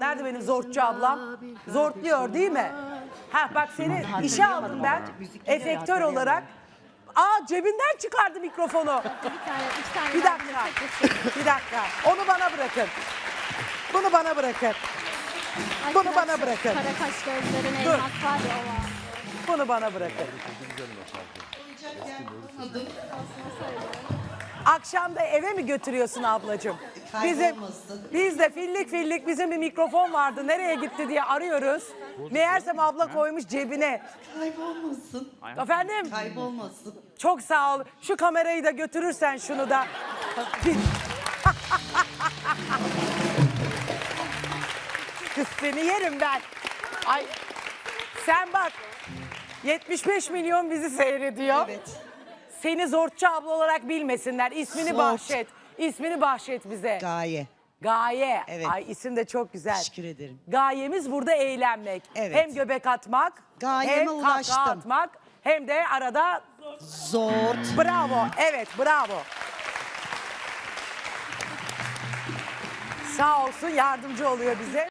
Nerede benim zortçu ablam? Zortluyor değil mi? Ha bak seni işe aldım ben. Efektör olarak. Aa cebinden çıkardı mikrofonu. Bir tane, üç tane Bir dakika. Bir dakika. Onu bana bırakın. Bunu bana bırakın. Bunu bana bırakın. Kara kaş gözlerin Dur. elmas var ya o var. Bunu bana bırakın. Akşam da eve mi götürüyorsun ablacığım? Bizim, Kaybolmasın. biz de fillik fillik bizim bir mikrofon vardı. Nereye gitti diye arıyoruz. Meğersem abla koymuş cebine. Kaybolmasın. Efendim? Kaybolmasın. Çok sağ ol. Şu kamerayı da götürürsen şunu da. Kız seni yerim ben. Ay sen bak 75 milyon bizi seyrediyor. Evet. Seni Zortçu abla olarak bilmesinler. İsmini Zort. bahşet. İsmini bahşet bize. Gaye. Gaye. Evet. Ay isim de çok güzel. Teşekkür ederim. Gayemiz burada eğlenmek. Evet. Hem göbek atmak, Gayeme hem kahkaha ulaştım. atmak, hem de arada Zort. Bravo. Evet bravo. Sağ olsun yardımcı oluyor bize.